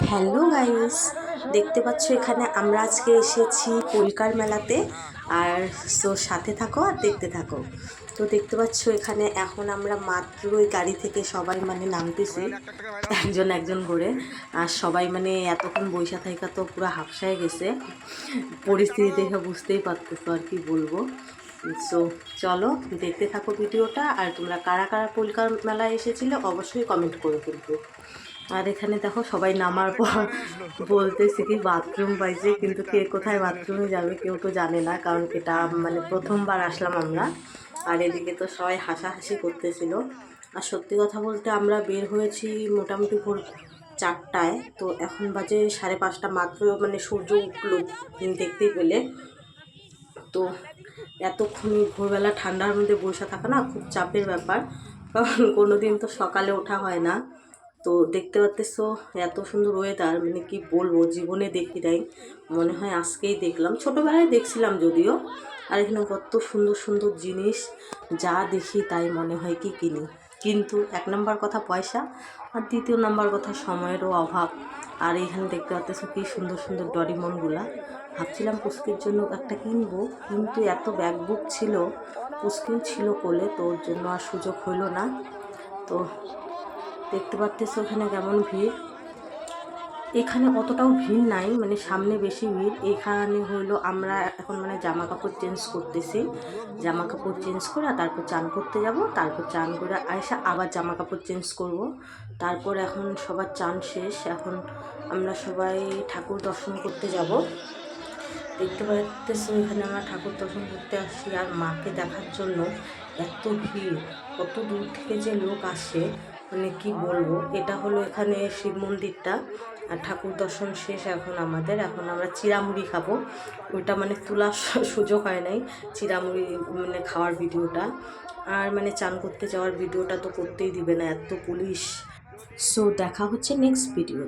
Hello guys দেখতে পাচ্ছ এখানে আমরা আজকে এসেছি কলকার মেলাতে। আর সো সাথে থাকো আর দেখতে থাকো। তো দেখতে পাচ্ছ এখানে এখন আমরা মাত্র ওই গাড়ি থেকে সবাই মানে নামতেছি। একজন একজন করে। আর সবাই মানে এতক্ষণ বৈশা থাকা তো পুরো হাফসায় গেছে। পরিস্থিতি দেখে বুঝতেই পারতেছো আর কি বলব। সো চলো দেখতে থাকো ভিডিওটা। আর তোমরা কারা কারা পুলকার মেলায় এসেছিলে অবশ্যই কমেন্ট করে কিন্তু। আর এখানে দেখো সবাই নামার পর বলতেছে কি বাথরুম পাইছে কিন্তু কে কোথায় বাথরুমে যাবে কেউ তো জানে না, কারণ এটা মানে প্রথমবার আসলাম আমরা। আর এদিকে তো সবাই হাসাহাসি করতেছিল। আর সত্যি কথা বলতে আমরা বের হয়েছি মোটামুটি ভোর চারটায়, তো এখন বাজে সাড়ে পাঁচটা মাত্র মানে সূর্য উঠল দেখতেই পেলে। তো এতক্ষণ ভোরবেলা ঠান্ডার মধ্যে বসে থাকা না খুব চাপের ব্যাপার, কারণ কোনো দিন তো সকালে ওঠা হয় না। তো দেখতে পাচ্তেছো এত সুন্দর ওয়েদার মানে কি বলব, জীবনে দেখি নাই। মনে হয় আজকেই দেখলাম। ছোটোবেলায় দেখছিলাম যদিও, আর এখানে কত সুন্দর সুন্দর জিনিস, যা দেখি তাই মনে হয় কি কিনি। কিন্তু এক নম্বর কথা পয়সা, আর দ্বিতীয় নাম্বার কথা সময়েরও অভাব। আর এখানে দেখতে পাচ্তেছো কি সুন্দর সুন্দর ডরিমনগুলা ভাবছিলাম পুষ্কির জন্য একটা কিনবো, কিন্তু এত ব্যাগ বুক ছিল, পুষ্কিও ছিল কোলে, তো ওর জন্য আর সুযোগ হইল না। তো দেখতে পাচ্তেছো এখানে কেমন ভিড়? এখানে অতটাও ভিড় নাই মানে সামনে বেশি ভিড়। এখানে হলো আমরা এখন মানে জামা কাপড় চেঞ্জ করতেছি। জামা কাপড় চেঞ্জ করে তারপর চান করতে যাব। তারপর চান করে আয়সা আবার জামা কাপড় চেঞ্জ করব। তারপর এখন সবার চান শেষ। এখন আমরা সবাই ঠাকুর দর্শন করতে যাব। দেখতে পাচ্তেছো এখানে আমরা ঠাকুর দর্শন করতে আসি আর মাকে দেখার জন্য এত ভিড়। কত দূর থেকে যে লোক আসে। মানে কি বলব? এটা হলো এখানে শিব মন্দিরটা। আর ঠাকুর দর্শন শেষ এখন আমাদের। এখন আমরা চিরামুড়ি খাব। ওইটা মানে তোলার সুযোগ হয় নাই চিরামুড়ি মানে খাওয়ার ভিডিওটা। আর মানে চান করতে যাওয়ার ভিডিওটা তো করতেই দিবে না, এত পুলিশ। সো দেখা হচ্ছে নেক্সট ভিডিও